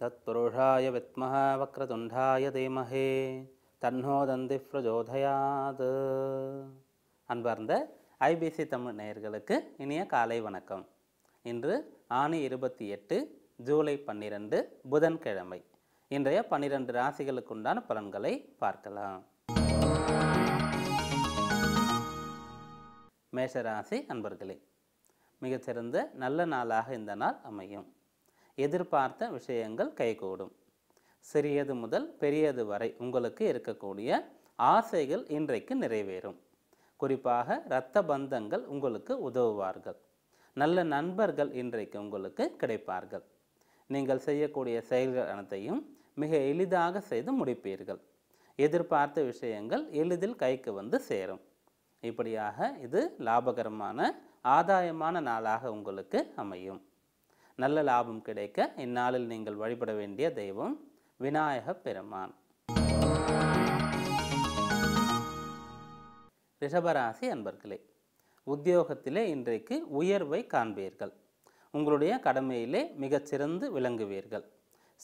तत्पुरुषाय विद्मः वक्रतुण्डाय धीमहे தன்னோ தந்தி பிரஜோதயாத். அன்பார்ந்த ஐபிசி தமிழ் நேயர்களுக்கு இனிய காலை வணக்கம். இன்று ஆணி இருபத்தி எட்டு ஜூலை பன்னிரெண்டு புதன்கிழமை. இன்றைய பன்னிரண்டு ராசிகளுக்குண்டான பலன்களை பார்க்கலாம். மேஷராசி அன்பர்களே மிகச்சிறந்த நல்ல நாளாக இந்த நாள் அமையும். எதிர்பார்த்த விஷயங்கள் கைகூடும். சிறியது முதல் பெரியது வரை உங்களுக்கு இருக்கக்கூடிய ஆசைகள் இன்றைக்கு நிறைவேறும். குறிப்பாக இரத்த பந்தங்கள் உங்களுக்கு உதவுவார்கள். நல்ல நண்பர்கள் இன்றைக்கு உங்களுக்கு கிடைப்பார்கள். நீங்கள் செய்யக்கூடிய செயல்கள் அனைத்தையும் மிக எளிதாக செய்து முடிப்பீர்கள். எதிர்பார்த்த விஷயங்கள் எளிதில் கைக்கு வந்து சேரும். இப்படியாக இது லாபகரமான ஆதாயமான நாளாக உங்களுக்கு அமையும். நல்ல லாபம் கிடைக்க இந்நாளில் நீங்கள் வழிபட வேண்டிய தெய்வம் விநாயக பெருமான். ரிஷபராசி அன்பர்களே உத்தியோகத்திலே இன்றைக்கு உயர்வை காண்பீர்கள். உங்களுடைய கடமையிலே மிகச்சிறந்து விளங்குவீர்கள்.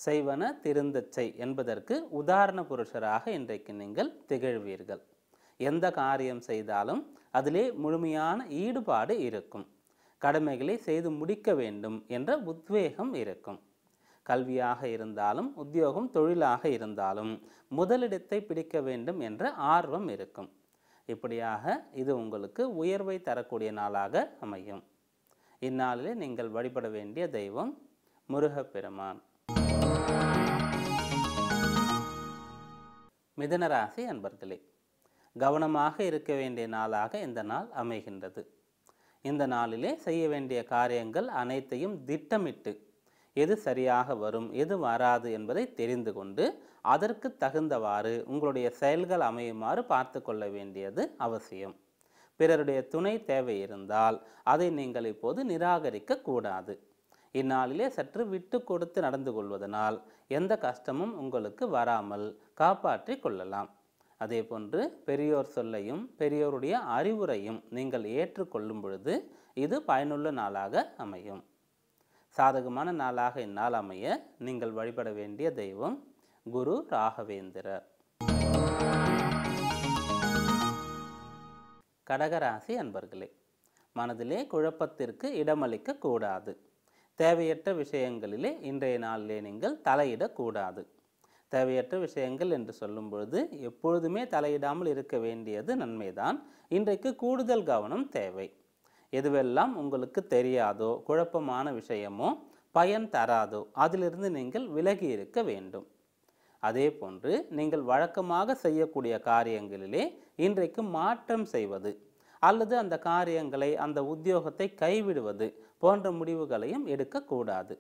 செய்வன திருந்தச்சை செய் என்பதற்கு உதாரண புருஷராக இன்றைக்கு நீங்கள் திகழ்வீர்கள். எந்த காரியம் செய்தாலும் அதிலே முழுமையான ஈடுபாடு இருக்கும். கடமைகளை செய்து முடிக்க வேண்டும் என்ற உத்வேகம் இருக்கும். கல்வியாக இருந்தாலும் உத்தியோகம் தொழிலாக இருந்தாலும் முதலிடத்தை பிடிக்க வேண்டும் என்ற ஆர்வம் இருக்கும். இப்படியாக இது உங்களுக்கு உயர்வை தரக்கூடிய நாளாக அமையும். இந்நாளிலே நீங்கள் வழிபட வேண்டிய தெய்வம் முருகப்பெருமான். மிதனராசி அன்பர்களே கவனமாக இருக்க வேண்டிய நாளாக இந்த நாள் அமைகின்றது. இந்த நாளிலே செய்ய வேண்டிய காரியங்கள் அனைத்தையும் திட்டமிட்டு எது சரியாக வரும் எது வராது என்பதை தெரிந்து கொண்டு அதற்கு தகுந்தவாறு உங்களுடைய செயல்கள் அமையுமாறு பார்த்து கொள்ள வேண்டியது அவசியம். பிறருடைய துணை தேவை இருந்தால் அதை நீங்கள் இப்போது நிராகரிக்க கூடாது. இந்நாளிலே சற்று விட்டு கொடுத்து நடந்து கொள்வதனால் எந்த கஷ்டமும் உங்களுக்கு வராமல் காப்பாற்றி கொள்ளலாம். அதே போன்று பெரியோர் சொல்லையும் பெரியோருடைய அறிவுரையும் நீங்கள் ஏற்றுக்கொள்ளும் பொழுது இது பயனுள்ள நாளாக அமையும். சாதகமான நாளாக இந்நாள் அமைய நீங்கள் வழிபட வேண்டிய தெய்வம் குரு ராகவேந்திரர் கடகராசி அன்பர்களே மனதிலே குழப்பத்திற்கு இடமளிக்க கூடாது. தேவையற்ற விஷயங்களிலே இன்றைய நாளிலே நீங்கள் தலையிடக்கூடாது தேவையற்ற விஷயங்கள் என்று சொல்லும் பொழுது எப்பொழுதுமே தலையிடாமல் இருக்க வேண்டியது நன்மைதான். இன்றைக்கு கூடுதல் கவனம் தேவை. எதுவெல்லாம் உங்களுக்கு தெரியாதோ குழப்பமான விஷயமோ பயன் தராதோ அதிலிருந்து நீங்கள் விலகி இருக்க வேண்டும். அதே போன்று நீங்கள் வழக்கமாக செய்யக்கூடிய காரியங்களிலே இன்றைக்கு மாற்றம் செய்வது அல்லது அந்த காரியங்களை அந்த உத்தியோகத்தை கைவிடுவது போன்ற முடிவுகளையும் எடுக்கக்கூடாது.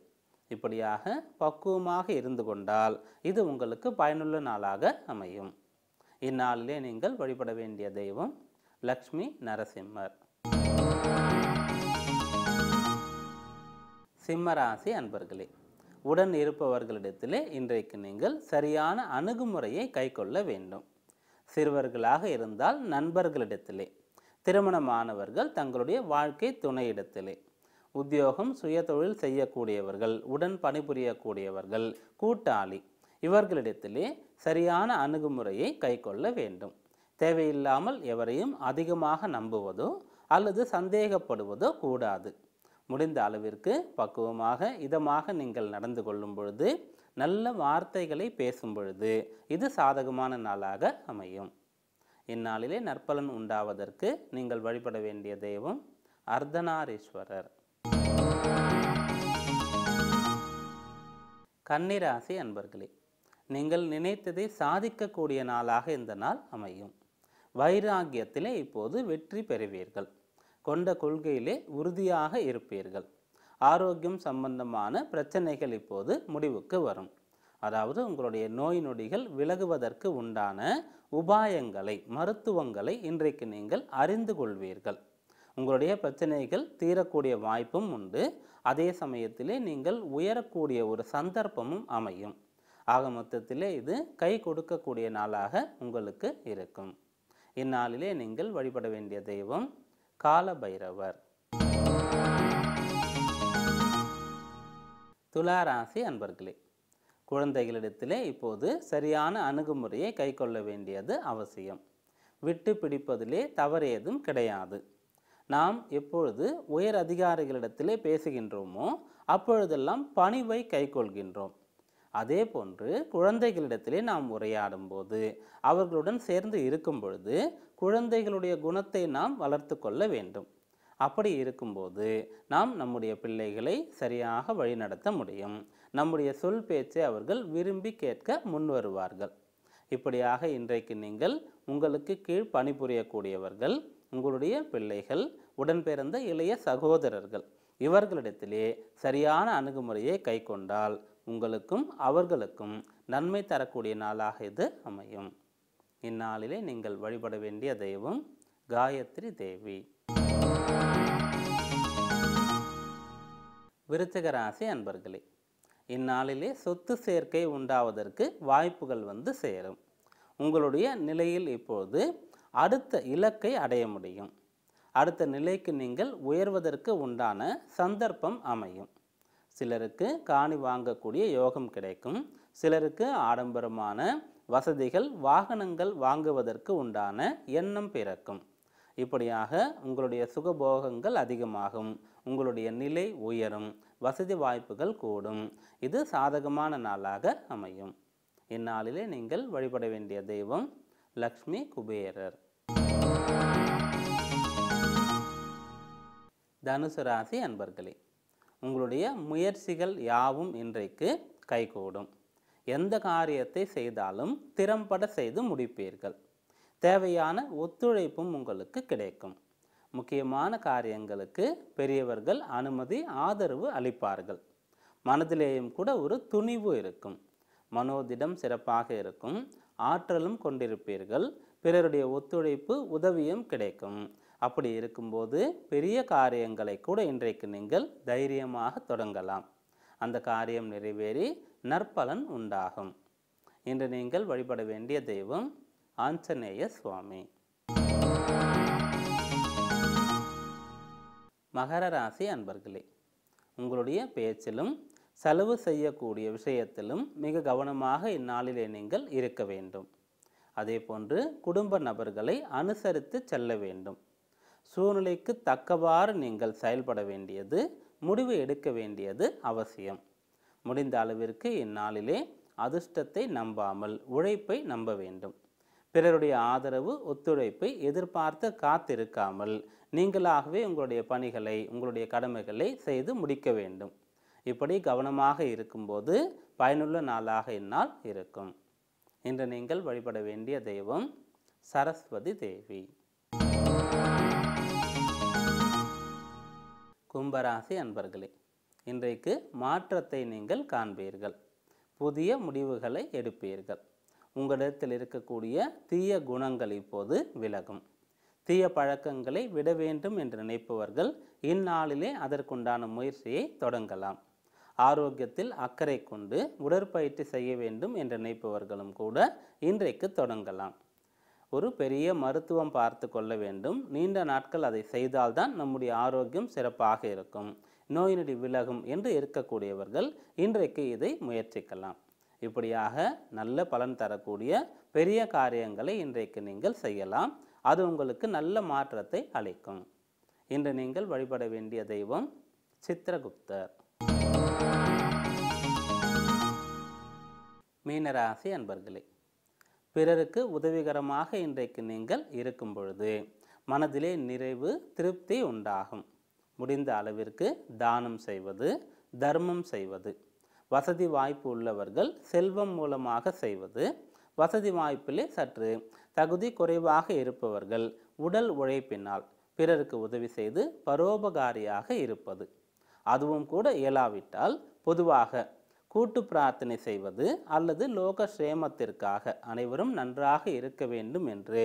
இப்படியாக பக்குவமாக இருந்து கொண்டால் இது உங்களுக்கு பயனுள்ள நாளாக அமையும். இந்நாளிலே நீங்கள் வழிபட வேண்டிய தெய்வம் லக்ஷ்மி நரசிம்மர். சிம்மராசி அன்பர்களே உடன் இருப்பவர்களிடத்திலே இன்றைக்கு நீங்கள் சரியான அணுகுமுறையை கைக்கொள்ள வேண்டும். சிறுவர்களாக இருந்தால் நண்பர்களிடத்திலே திருமணமானவர்கள் தங்களுடைய வாழ்க்கை துணையிடத்திலே உத்தியோகம் சுயதொழில் செய்யக்கூடியவர்கள் உடன் பணிபுரியக்கூடியவர்கள் கூட்டாளி இவர்களிடத்திலே சரியான அணுகுமுறையை கைக்கொள்ள வேண்டும். தேவையில்லாமல் எவரையும் அதிகமாக நம்புவதோ அல்லது சந்தேகப்படுவதோ கூடாது. முடிந்த அளவிற்கு பக்குவமாக இதமாக நீங்கள் நடந்து கொள்ளும் பொழுது நல்ல வார்த்தைகளை பேசும் பொழுது இது சாதகமான நாளாக அமையும். இந்நாளிலே நற்பலன் உண்டாவதற்கு நீங்கள் வழிபட வேண்டிய தெய்வம் அர்த்தநாரீஸ்வரர். கன்னிராசி அன்பர்களே நீங்கள் நினைத்ததை சாதிக்கக்கூடிய நாளாக இந்த நாள் அமையும். வைராகியத்திலே இப்போது வெற்றி பெறுவீர்கள். கொண்ட கொள்கையிலே உறுதியாக இருப்பீர்கள். ஆரோக்கியம் சம்பந்தமான பிரச்சனைகள் இப்போது முடிவுக்கு வரும். அதாவது உங்களுடைய நோய் நொடிகள் விலகுவதற்கு உண்டான உபாயங்களை மருத்துவங்களை இன்றைக்கு நீங்கள் அறிந்து கொள்வீர்கள். உங்களுடைய பிரச்சனைகள் தீரக்கூடிய வாய்ப்பும் உண்டு. அதே சமயத்திலே நீங்கள் உயரக்கூடிய ஒரு சந்தர்ப்பமும் அமையும். ஆக மொத்தத்திலே இது கை கொடுக்கக்கூடிய நாளாக உங்களுக்கு இருக்கும். இந்நாளிலே நீங்கள் வழிபட வேண்டிய தெய்வம் கால பைரவர் அன்பர்களே குழந்தைகளிடத்திலே இப்போது சரியான அணுகுமுறையை கைக்கொள்ள வேண்டியது அவசியம். விட்டு பிடிப்பதிலே தவறேதும் கிடையாது. நாம் எப்பொழுது உயர் அதிகாரிகளிடத்திலே பேசுகின்றோமோ அப்பொழுதெல்லாம் பணிவை கைக்கொள்கின்றோம். அதே போன்று குழந்தைகளிடத்திலே நாம் உரையாடும் போது அவர்களுடன் சேர்ந்து இருக்கும் பொழுது குழந்தைகளுடைய குணத்தை நாம் வளர்த்து கொள்ள வேண்டும். அப்படி இருக்கும்போது நாம் நம்முடைய பிள்ளைகளை சரியாக வழிநடத்த முடியும். நம்முடைய சொல் பேச்சை அவர்கள் விரும்பி கேட்க முன் வருவார்கள் இப்படியாக இன்றைக்கு நீங்கள் உங்களுக்கு கீழ் பணிபுரியக்கூடியவர்கள் உங்களுடைய பிள்ளைகள் உடன் பிறந்த இளைய சகோதரர்கள் இவர்களிடத்திலே சரியான அணுகுமுறையை கைக்கொண்டால் உங்களுக்கும் அவர்களுக்கும் நன்மை தரக்கூடிய நாளாக இது அமையும். இந்நாளிலே நீங்கள் வழிபட வேண்டிய தெய்வம் காயத்ரி தேவி. விருச்சிக ராசி அன்பர்களே இந்நாளிலே சொத்து சேர்க்கை உண்டாவதற்கு வாய்ப்புகள் வந்து சேரும். உங்களுடைய நிலையில் இப்போது அடுத்த இலக்கை அடைய முடியும். அடுத்த நிலைக்கு நீங்கள் உயர்வதற்கு உண்டான சந்தர்ப்பம் அமையும். சிலருக்கு காணி வாங்கக்கூடிய யோகம் கிடைக்கும். சிலருக்கு ஆடம்பரமான வசதிகள் வாகனங்கள் வாங்குவதற்கு உண்டான எண்ணம் பிறக்கும். இப்படியாக உங்களுடைய சுகபோகங்கள் அதிகமாகும். உங்களுடைய நிலை உயரும். வசதி வாய்ப்புகள் கூடும். இது சாதகமான நாளாக அமையும். இந்நாளிலே நீங்கள் வழிபட வேண்டிய தெய்வம் லக்ஷ்மி குபேரர். தனுசு ராசி அன்பர்களே உங்களுடைய முயற்சிகள் யாவும் இன்றைக்கு கைகூடும். எந்த காரியத்தை செய்தாலும் திறம்பட செய்து முடிப்பீர்கள். தேவையான ஒத்துழைப்பும் உங்களுக்கு கிடைக்கும். முக்கியமான காரியங்களுக்கு பெரியவர்கள் அனுமதி ஆதரவு அளிப்பார்கள். மனதிலேயும் கூட ஒரு துணிவு இருக்கும். மனோதிடம் சிறப்பாக இருக்கும். ஆற்றலும் கொண்டிருப்பீர்கள். பிறருடைய ஒத்துழைப்பு உதவியும் கிடைக்கும். அப்படி இருக்கும்போது பெரிய காரியங்களை கூட இன்றைக்கு நீங்கள் தைரியமாக தொடங்கலாம். அந்த காரியம் நிறைவேறி நற்பலன் உண்டாகும். இன்று நீங்கள் வழிபட வேண்டிய தெய்வம் ஆஞ்சநேய சுவாமி. மகர ராசி அன்பர்களே உங்களுடைய பேச்சிலும் செலவு செய்யக்கூடிய விஷயத்திலும் மிக கவனமாக இந்நாளிலே நீங்கள் இருக்க வேண்டும். அதே போன்று குடும்ப நபர்களை அனுசரித்து செல்ல வேண்டும். சூழ்நிலைக்கு தக்கவாறு நீங்கள் செயல்பட வேண்டியது முடிவு எடுக்க வேண்டியது அவசியம். முடிந்த அளவிற்கு இந்நாளிலே அதிர்ஷ்டத்தை நம்பாமல் உழைப்பை நம்ப வேண்டும். பிறருடைய ஆதரவு ஒத்துழைப்பை எதிர்பார்த்து காத்திருக்காமல் நீங்களாகவே உங்களுடைய பணிகளை உங்களுடைய கடமைகளை செய்து முடிக்க வேண்டும். இப்படி கவனமாக இருக்கும்போது பயனுள்ள நாளாக இந்நாள் இருக்கும். இன்று நீங்கள் வழிபட வேண்டிய தெய்வம் சரஸ்வதி தேவி. கும்பராசி அன்பர்களே இன்றைக்கு மாற்றத்தை நீங்கள் காண்பீர்கள். புதிய முடிவுகளை எடுப்பீர்கள். உங்களிடத்தில் இருக்கக்கூடிய தீய குணங்கள் இப்போது விலகும். தீய பழக்கங்களை விட வேண்டும் என்று நினைப்பவர்கள் இந்நாளிலே அதற்குண்டான முயற்சியை தொடங்கலாம். ஆரோக்கியத்தில் அக்கறை கொண்டு உடற்பயிற்சி செய்ய வேண்டும் என்று நினைப்பவர்களும் கூட இன்றைக்கு தொடங்கலாம். ஒரு பெரிய மருத்துவம் பார்த்து கொள்ள வேண்டும். நீண்ட நாட்கள் அதை செய்தால்தான் நம்முடைய ஆரோக்கியம் சிறப்பாக இருக்கும். நோய் நொடி விலகும் என்று இருக்கக்கூடியவர்கள் இன்றைக்கு இதை முயற்சிக்கலாம். இப்படியாக நல்ல பலன் தரக்கூடிய பெரிய காரியங்களை இன்றைக்கு நீங்கள் செய்யலாம். அது உங்களுக்கு நல்ல மாற்றத்தை அளிக்கும். இன்று நீங்கள் வழிபட வேண்டிய தெய்வம் சித்திரகுப்தர். மீனராசி அன்பர்களே பிறருக்கு உதவிகரமாக இன்றைக்கு நீங்கள் இருக்கும் பொழுது மனதிலே நிறைவு திருப்தி உண்டாகும். முடிந்த அளவிற்கு தானம் செய்வது தர்மம் செய்வது. வசதி வாய்ப்பு உள்ளவர்கள் செல்வம் மூலமாக செய்வது. வசதி வாய்ப்பிலே சற்று தகுதி குறைவாக இருப்பவர்கள் உடல் உழைப்பினால் பிறருக்கு உதவி செய்து பரோபகாரியாக இருப்பது. அதுவும் கூட இயலாவிட்டால் பொதுவாக கூட்டு பிரார்த்தனை செய்வது அல்லது லோக சேமத்திற்காக அனைவரும் நன்றாக இருக்க வேண்டும் என்று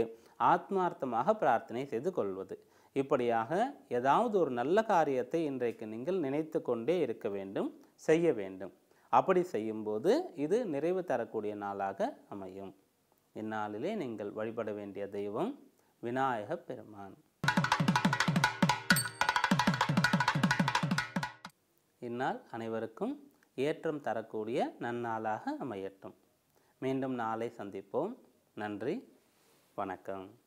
ஆத்மார்த்தமாக பிரார்த்தனை செய்து கொள்வது. இப்படியாக ஏதாவது ஒரு நல்ல காரியத்தை இன்றைக்கு நீங்கள் நினைத்து கொண்டே இருக்க வேண்டும் செய்ய வேண்டும். அப்படி செய்யும்போது இது நிறைவு தரக்கூடிய நாளாக அமையும். இந்நாளிலே நீங்கள் வழிபட வேண்டிய தெய்வம் விநாயக பெருமான். இந்நாள் அனைவருக்கும் ஏற்றம் தரக்கூடிய நன்னாளாக அமையட்டும். மீண்டும் நாளை சந்திப்போம். நன்றி. வணக்கம்.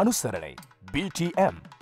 අනුසරණයි BTM